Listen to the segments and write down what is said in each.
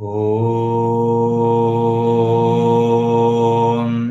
ॐ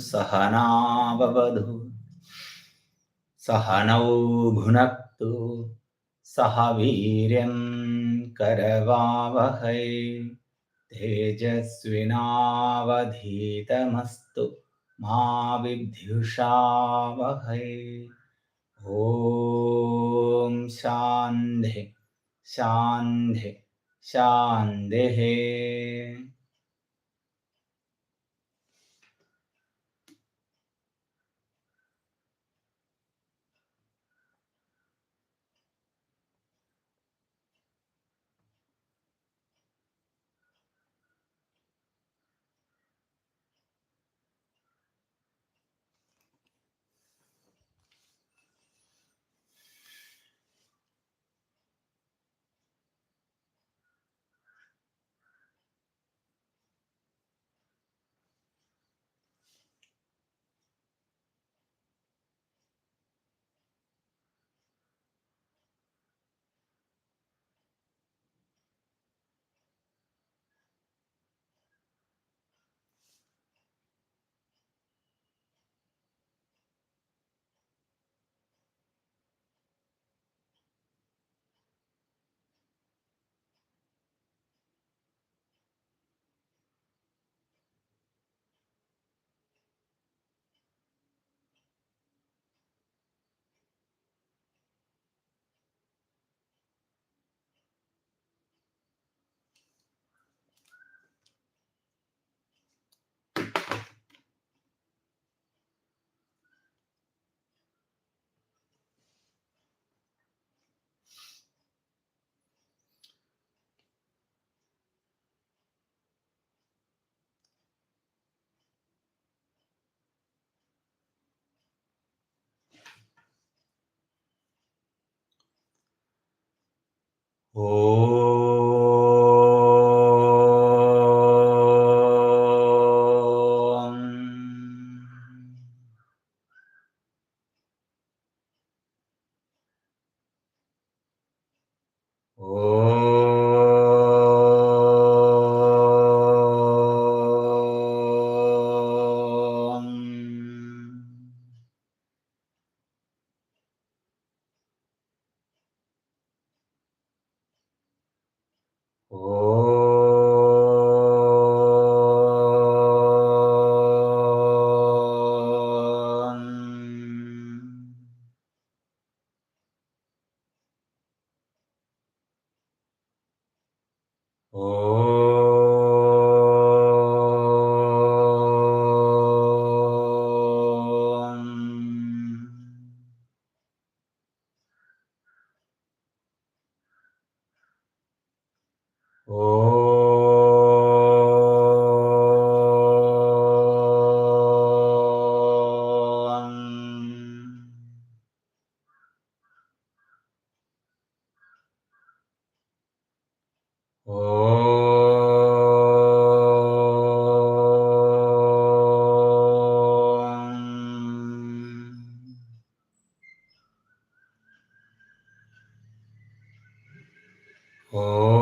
सहनाववधु सहनौ भुनक्तु सह वीर्यं करवावहै तेजस्विनावधीतमस्तु मा विद्युषावहै ॐ शान्धे शान्धे शान्देः Oh. Oh.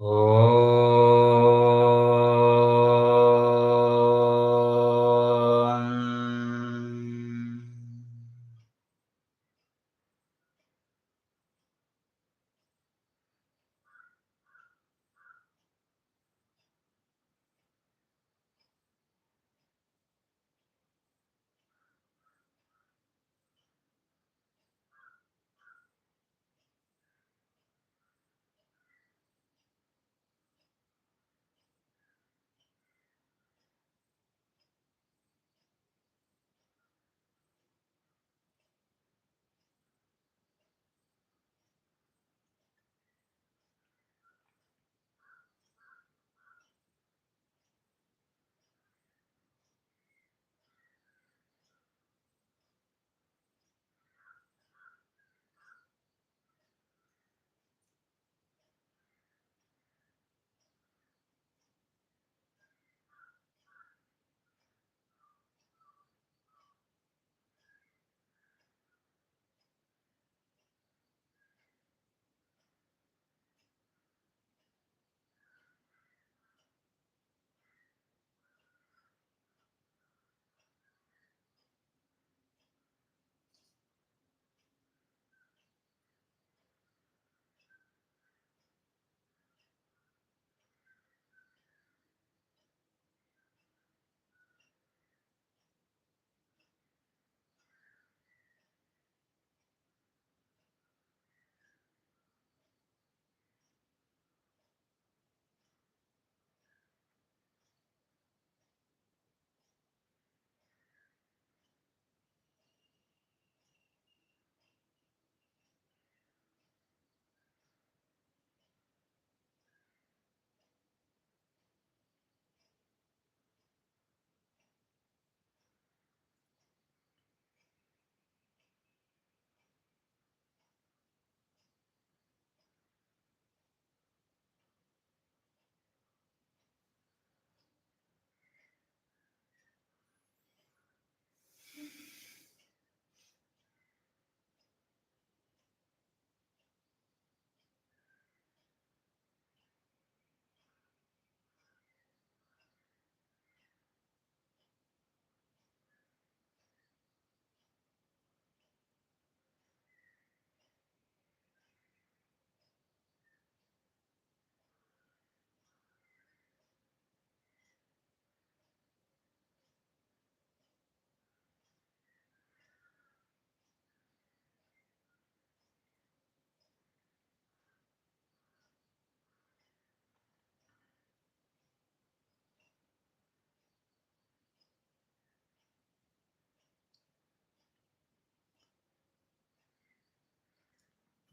Oh.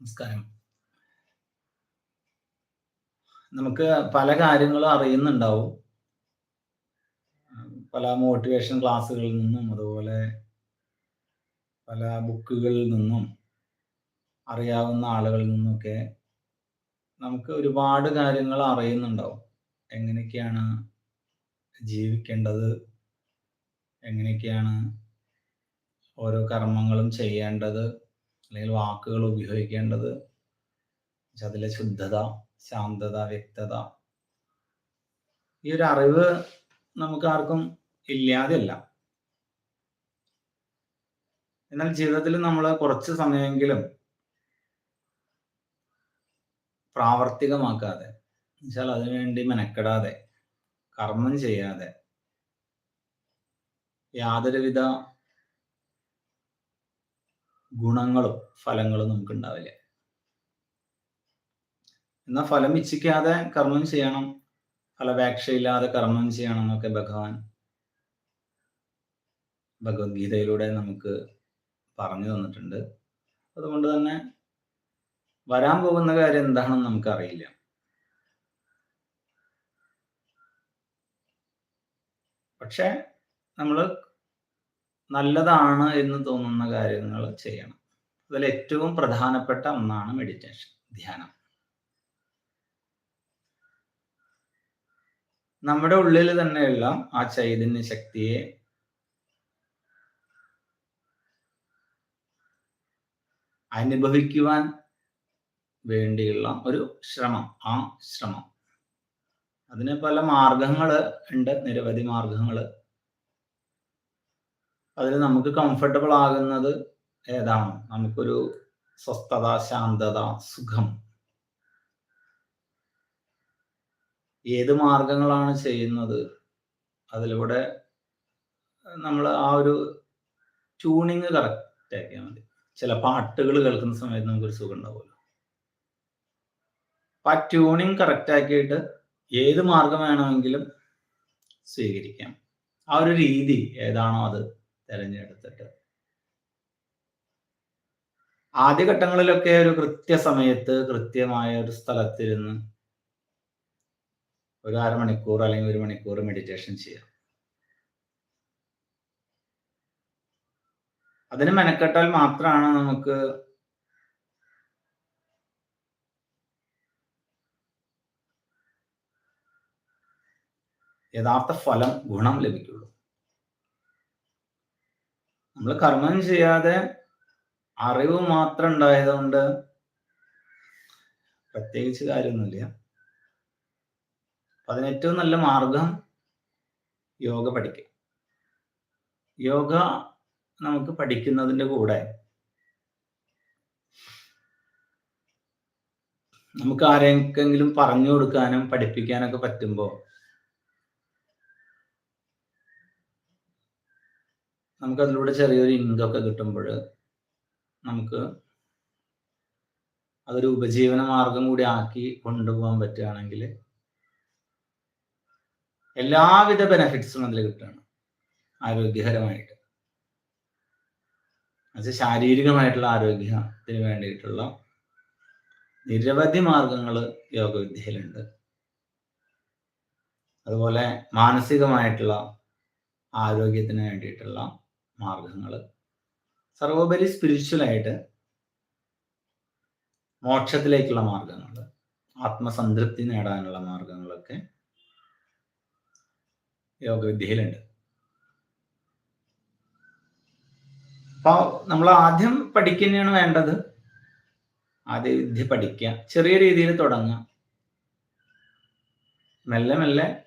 നമസ്കാരം. നമുക്ക് പല കാര്യങ്ങളും അറിയുന്നുണ്ടാവും. പല മോട്ടിവേഷൻ ക്ലാസ്സുകളിൽ നിന്നും അതുപോലെ പല ബുക്കുകളിൽ നിന്നും അറിയാവുന്ന ആളുകളിൽ നിന്നൊക്കെ നമുക്ക് ഒരുപാട് കാര്യങ്ങൾ അറിയുന്നുണ്ടാവും. എങ്ങനെയൊക്കെയാണ് ജീവിക്കേണ്ടത്? എങ്ങനെയൊക്കെയാണ് ഓരോ കർമ്മങ്ങളും ചെയ്യേണ്ടത്? അല്ലെങ്കിൽ വാക്കുകൾ ഉപയോഗിക്കേണ്ടത് അതിലെ ശുദ്ധത ശാന്തത വ്യക്തത. ഈ ഒരു അറിവ് നമുക്ക് ആർക്കും ഇല്ലാതെയല്ല. എന്നാൽ ജീവിതത്തിൽ നമ്മൾ കുറച്ച് സമയമെങ്കിലും പ്രാവർത്തികമാക്കാതെ എന്നുവെച്ചാൽ അതിനുവേണ്ടി മെനക്കെടാതെ കർമ്മം ചെയ്യാതെ യാതൊരുവിധ ഗുണങ്ങളും ഫലങ്ങളും നമുക്ക് ഉണ്ടാവില്ല എന്നാൽ ഫലം ഇച്ഛിക്കാതെ കർമ്മം ചെയ്യണം ഫലപേക്ഷയില്ലാതെ കർമ്മം ചെയ്യണം എന്നൊക്കെ ഭഗവാൻ ഭഗവത്ഗീതയിലൂടെ നമുക്ക് പറഞ്ഞു തന്നിട്ടുണ്ട്. അതുകൊണ്ട് തന്നെ വരാൻ പോകുന്ന കാര്യം എന്താണെന്ന് നമുക്കറിയില്ല. പക്ഷെ നമ്മൾ നല്ലതാണ് എന്ന് തോന്നുന്ന കാര്യങ്ങൾ ചെയ്യണം. അതിൽ ഏറ്റവും പ്രധാനപ്പെട്ട ഒന്നാണ് മെഡിറ്റേഷൻ ധ്യാനം. നമ്മുടെ ഉള്ളിൽ തന്നെയുള്ള ആ ചൈതന്യ ശക്തിയെ അനുഭവിക്കുവാൻ വേണ്ടിയുള്ള ഒരു ശ്രമം ആ ശ്രമം. അതിന് പല മാർഗങ്ങൾ ഉണ്ട് നിരവധി മാർഗങ്ങൾ അതിൽ നമുക്ക് കംഫർട്ടബിൾ ആകുന്നത് ഏതാണ്? നമുക്കൊരു സ്വസ്ഥത ശാന്തത സുഖം. ഏത് മാർഗങ്ങളാണ് ചെയ്യുന്നത്? അതിലൂടെ നമ്മൾ ആ ഒരു ട്യൂണിങ് കറക്റ്റ് ആക്കിയാൽ മതി. ചില പാട്ടുകൾ കേൾക്കുന്ന സമയത്ത് നമുക്കൊരു സുഖം ഉണ്ടാവുമല്ലോ. അപ്പൊ ആ ട്യൂണിങ് കറക്റ്റ് ആക്കിയിട്ട് ഏത് മാർഗം വേണമെങ്കിലും സ്വീകരിക്കാം. ആ ഒരു രീതി ഏതാണോ അത്. തിരഞ്ഞെടുത്തിട്ട്. ആദ്യഘട്ടങ്ങളിലൊക്കെ ഒരു കൃത്യസമയത്ത് കൃത്യമായ ഒരു സ്ഥലത്തിരുന്ന് ഒരു അരമണിക്കൂർ അല്ലെങ്കിൽ ഒരു മണിക്കൂർ മെഡിറ്റേഷൻ ചെയ്യാം. അതിന് മെനക്കെട്ടാൽ മാത്രമാണ് നമുക്ക് യഥാർത്ഥ ഫലം ഗുണം ലഭിക്കുള്ളൂ. നമ്മൾ കർമ്മം ചെയ്യാതെ അറിവ് മാത്രം ഉണ്ടായതുകൊണ്ട് പ്രത്യേകിച്ച് കാര്യമൊന്നുമില്ല. അതിന് നല്ല മാർഗം യോഗ പഠിക്കുക. യോഗ നമുക്ക് പഠിക്കുന്നതിന്റെ കൂടെ നമുക്ക് ആരെങ്കിലും പറഞ്ഞു കൊടുക്കാനും പഠിപ്പിക്കാനൊക്കെ പറ്റുമ്പോൾ നമുക്ക് അതിലൂടെ ചെറിയൊരു ഇൻകൊക്കെ കിട്ടുമ്പോൾ നമുക്ക് അതൊരു ഉപജീവന മാർഗം കൂടി ആക്കി കൊണ്ടുപോകാൻ പറ്റുകയാണെങ്കിൽ എല്ലാവിധ ബെനഫിറ്റ്സും അതിൽ കിട്ടുകയാണ്. ആരോഗ്യകരമായിട്ട്. അത് ശാരീരികമായിട്ടുള്ള ആരോഗ്യത്തിന് വേണ്ടിയിട്ടുള്ള നിരവധി മാർഗങ്ങൾ യോഗവിദ്യയിലുണ്ട്. അതുപോലെ മാനസികമായിട്ടുള്ള ആരോഗ്യത്തിന് വേണ്ടിയിട്ടുള്ള മാർഗങ്ങൾ. സർവോപരി സ്പിരിച്വലായിട്ട് മോക്ഷത്തിലേക്കുള്ള മാർഗങ്ങൾ ആത്മസംതൃപ്തി നേടാനുള്ള മാർഗങ്ങളൊക്കെ യോഗവിദ്യയിലുണ്ട്. അപ്പൊ നമ്മൾ ആദ്യം പഠിക്കുന്നതാണ് വേണ്ടത്. ആദ്യ വിദ്യ പഠിക്കുക ചെറിയ രീതിയിൽ തുടങ്ങുക. മെല്ലെ മെല്ലെ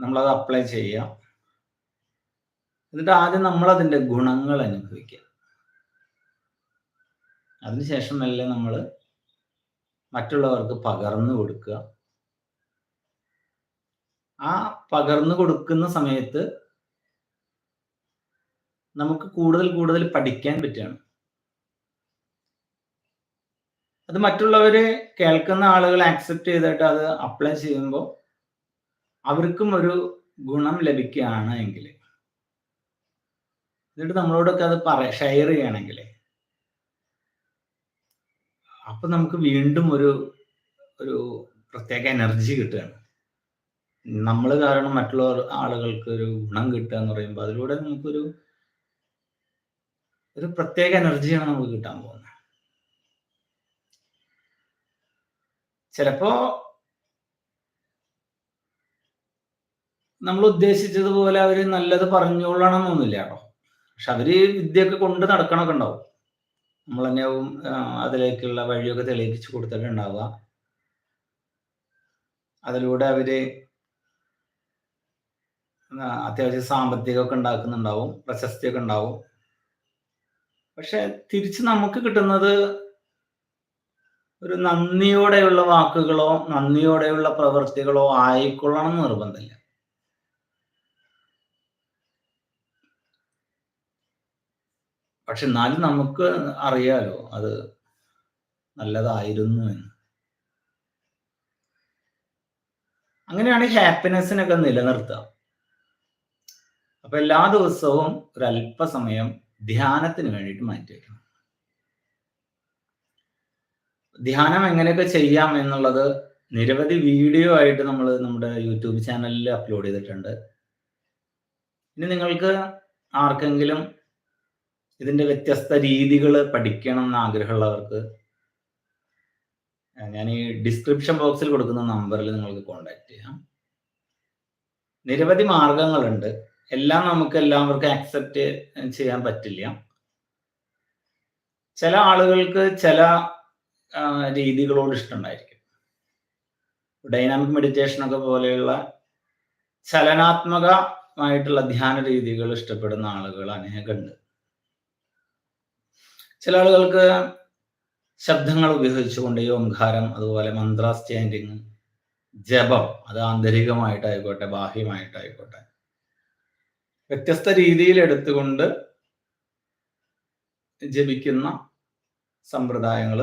നമ്മളത് അപ്ലൈ ചെയ്യുക. എന്നിട്ട് ആദ്യം നമ്മൾ അതിന്റെ ഗുണങ്ങൾ അനുഭവിക്കുക. അതിനുശേഷം മെല്ലെ നമ്മൾ മറ്റുള്ളവർക്ക് പകർന്നു കൊടുക്കുക. ആ പകർന്നു കൊടുക്കുന്ന സമയത്ത് നമുക്ക് കൂടുതൽ കൂടുതൽ പഠിക്കാൻ പറ്റുകയാണ്. അത് മറ്റുള്ളവരെ കേൾക്കുന്ന ആളുകൾ ആക്സെപ്റ്റ് ചെയ്തിട്ട് അത് അപ്ലൈ ചെയ്യുമ്പോൾ അവർക്കും ഒരു ഗുണം ലഭിക്കുകയാണ് എങ്കിൽ. എന്നിട്ട് നമ്മളോടൊക്കെ അത് പറ ഷെയർ ചെയ്യണമെങ്കിൽ അപ്പൊ നമുക്ക് വീണ്ടും ഒരു ഒരു പ്രത്യേക എനർജി കിട്ടുകയാണ്. നമ്മൾ കാരണം മറ്റുള്ള ആളുകൾക്ക് ഒരു ഗുണം കിട്ടുക എന്ന് പറയുമ്പോൾ അതിലൂടെ നമുക്കൊരു ഒരു പ്രത്യേക എനർജിയാണ് നമുക്ക് കിട്ടാൻ പോകുന്നത്. ചിലപ്പോ നമ്മൾ ഉദ്ദേശിച്ചതുപോലെ അവർ നല്ലത് പറഞ്ഞോളണമെന്നൊന്നുമില്ല കേട്ടോ. പക്ഷെ അവർ വിദ്യയൊക്കെ കൊണ്ട് നടക്കണമൊക്കെ ഉണ്ടാവും. നമ്മൾ തന്നെയാവും അതിലേക്കുള്ള വഴിയൊക്കെ തെളിയിച്ചു കൊടുത്തിട്ടുണ്ടാവുക അതിലൂടെ അവർ അത്യാവശ്യം സാമ്പത്തികമൊക്കെ ഉണ്ടാക്കുന്നുണ്ടാവും പ്രശസ്തിയൊക്കെ ഉണ്ടാവും. പക്ഷെ തിരിച്ച് നമുക്ക് കിട്ടുന്നത് ഒരു നന്ദിയോടെയുള്ള വാക്കുകളോ നന്ദിയോടെയുള്ള പ്രവൃത്തികളോ ആയിക്കൊള്ളണം എന്ന് നിർബന്ധമില്ല. പക്ഷെ എന്നാലും നമുക്ക് അറിയാലോ അത് നല്ലതായിരുന്നു എന്ന്. അങ്ങനെയാണ് ഹാപ്പിനെസ്സിനൊക്കെ നിലനിർത്തുക. അപ്പൊ എല്ലാ ദിവസവും ഒരല്പസമയം ധ്യാനത്തിന് വേണ്ടിയിട്ട് മാറ്റി വയ്ക്കണം ധ്യാനം എങ്ങനെയൊക്കെ ചെയ്യാം എന്നുള്ളത് നിരവധി വീഡിയോ ആയിട്ട് നമ്മൾ നമ്മുടെ യൂട്യൂബ് ചാനലിൽ അപ്ലോഡ് ചെയ്തിട്ടുണ്ട്. ഇനി നിങ്ങൾക്ക് ആർക്കെങ്കിലും ഇതിന്റെ വ്യത്യസ്ത രീതികൾ പഠിക്കണം എന്ന് ആഗ്രഹമുള്ളവർക്ക് ഞാൻ ഈ ഡിസ്ക്രിപ്ഷൻ ബോക്സിൽ കൊടുക്കുന്ന നമ്പറിൽ നിങ്ങൾക്ക് കോണ്ടാക്ട് ചെയ്യാം. നിരവധി മാർഗങ്ങളുണ്ട്. എല്ലാം നമുക്ക് എല്ലാവർക്കും അക്സെപ്റ്റ് ചെയ്യാൻ പറ്റില്ല. ചില ആളുകൾക്ക് ചില രീതികളോട് ഇഷ്ടമുണ്ടായിരിക്കും. ഡൈനാമിക് മെഡിറ്റേഷൻ ഒക്കെ പോലെയുള്ള ചലനാത്മകമായിട്ടുള്ള ധ്യാന രീതികൾ ഇഷ്ടപ്പെടുന്ന ആളുകൾ അനേകമുണ്ട്. ചില ആളുകൾക്ക് ശബ്ദങ്ങൾ ഉപയോഗിച്ചുകൊണ്ട് ഈ ഓംകാരം അതുപോലെ മന്ത്ര സ്റ്റാൻഡിങ് ജപം അത് ആന്തരികമായിട്ടായിക്കോട്ടെ ബാഹ്യമായിട്ടായിക്കോട്ടെ വ്യത്യസ്ത രീതിയിൽ എടുത്തുകൊണ്ട് ജപിക്കുന്ന സമ്പ്രദായങ്ങൾ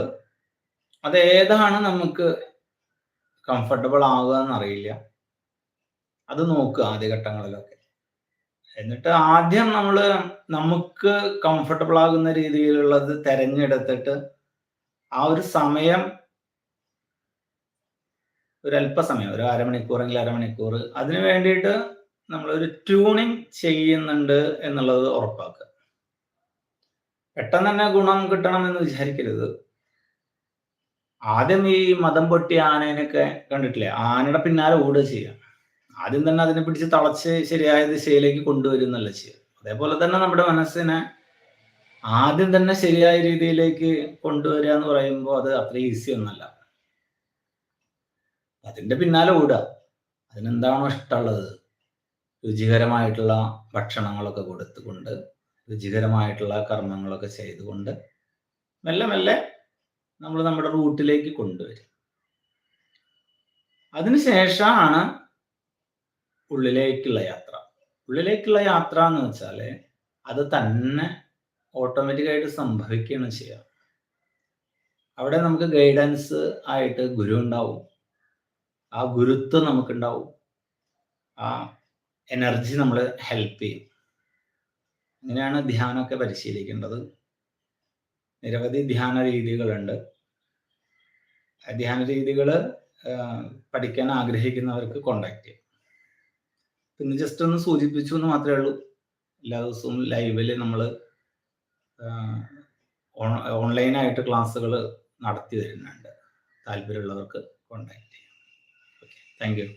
അത് ഏതാണ് നമുക്ക് കംഫർട്ടബിൾ ആകുക എന്നറിയില്ല. അത് നോക്കുക ആദ്യഘട്ടങ്ങളിലൊക്കെ. എന്നിട്ട് ആദ്യം നമ്മൾ നമുക്ക് കംഫർട്ടബിൾ ആകുന്ന രീതിയിലുള്ളത് തെരഞ്ഞെടുത്തിട്ട് ആ ഒരു സമയം ഒരു അല്പസമയം ഒരു അരമണിക്കൂറെങ്കിൽ അരമണിക്കൂർ അതിന് വേണ്ടിയിട്ട് നമ്മൾ ഒരു ട്യൂണിങ് ചെയ്യുന്നുണ്ട് എന്നുള്ളത് ഉറപ്പാക്കുക. പെട്ടെന്ന് തന്നെ ഗുണം കിട്ടണം എന്ന് വിചാരിക്കരുത്. ആദ്യം ഈ മതം പൊട്ടി ആനേനൊക്കെ കണ്ടിട്ടില്ലേ? ആനയുടെ പിന്നാലെ ഓടുക ചെയ്യാം ആദ്യം തന്നെ അതിനെ പിടിച്ച് തളച്ച് ശരിയായ ദിശയിലേക്ക് കൊണ്ടുവരുന്നല്ല ചെയ്യുക അതേപോലെ തന്നെ നമ്മുടെ മനസ്സിനെ ആദ്യം തന്നെ ശരിയായ രീതിയിലേക്ക് കൊണ്ടുവരിക എന്ന് പറയുമ്പോൾ അത് അത്ര ഈസി ഒന്നല്ല. അതിന്റെ പിന്നാലെ ഓടുക. അതിനെന്താണോ ഇഷ്ടമുള്ളത്? രുചികരമായിട്ടുള്ള ഭക്ഷണങ്ങളൊക്കെ കൊടുത്തുകൊണ്ട് രുചികരമായിട്ടുള്ള കർമ്മങ്ങളൊക്കെ ചെയ്തുകൊണ്ട് മെല്ലെ മെല്ലെ നമ്മൾ നമ്മുടെ റൂട്ടിലേക്ക് കൊണ്ടുവരും അതിനുശേഷമാണ് ഉള്ളിലേക്കുള്ള യാത്ര. ഉള്ളിലേക്കുള്ള യാത്ര എന്ന് വെച്ചാൽ അത് തന്നെ ഓട്ടോമാറ്റിക്കായിട്ട് സംഭവിക്കുകയാണ് ചെയ്യുക. അവിടെ നമുക്ക് ഗൈഡൻസ് ആയിട്ട് ഗുരു ഉണ്ടാവും. ആ ഗുരുത്വം നമുക്കുണ്ടാവും. ആ എനർജി നമ്മൾ ഹെൽപ്പ് ചെയ്യും. അങ്ങനെയാണ് ധ്യാനമൊക്കെ പരിശീലിക്കേണ്ടത്. നിരവധി ധ്യാന രീതികളുണ്ട്. ധ്യാന രീതികൾ പഠിക്കാൻ ആഗ്രഹിക്കുന്നവർക്ക് കോണ്ടാക്ട് ചെയ്യാം. പിന്നെ ജസ്റ്റ് ഒന്ന് സൂചിപ്പിച്ചു എന്ന് മാത്രമേ ഉള്ളൂ. എല്ലാ ദിവസവും ലൈവിൽ നമ്മൾ ഓൺലൈനായിട്ട് ക്ലാസ്സുകൾ നടത്തി വരുന്നുണ്ട്. താല്പര്യമുള്ളവർക്ക് കോണ്ടാക്ട് ചെയ്യാം. Okay thank you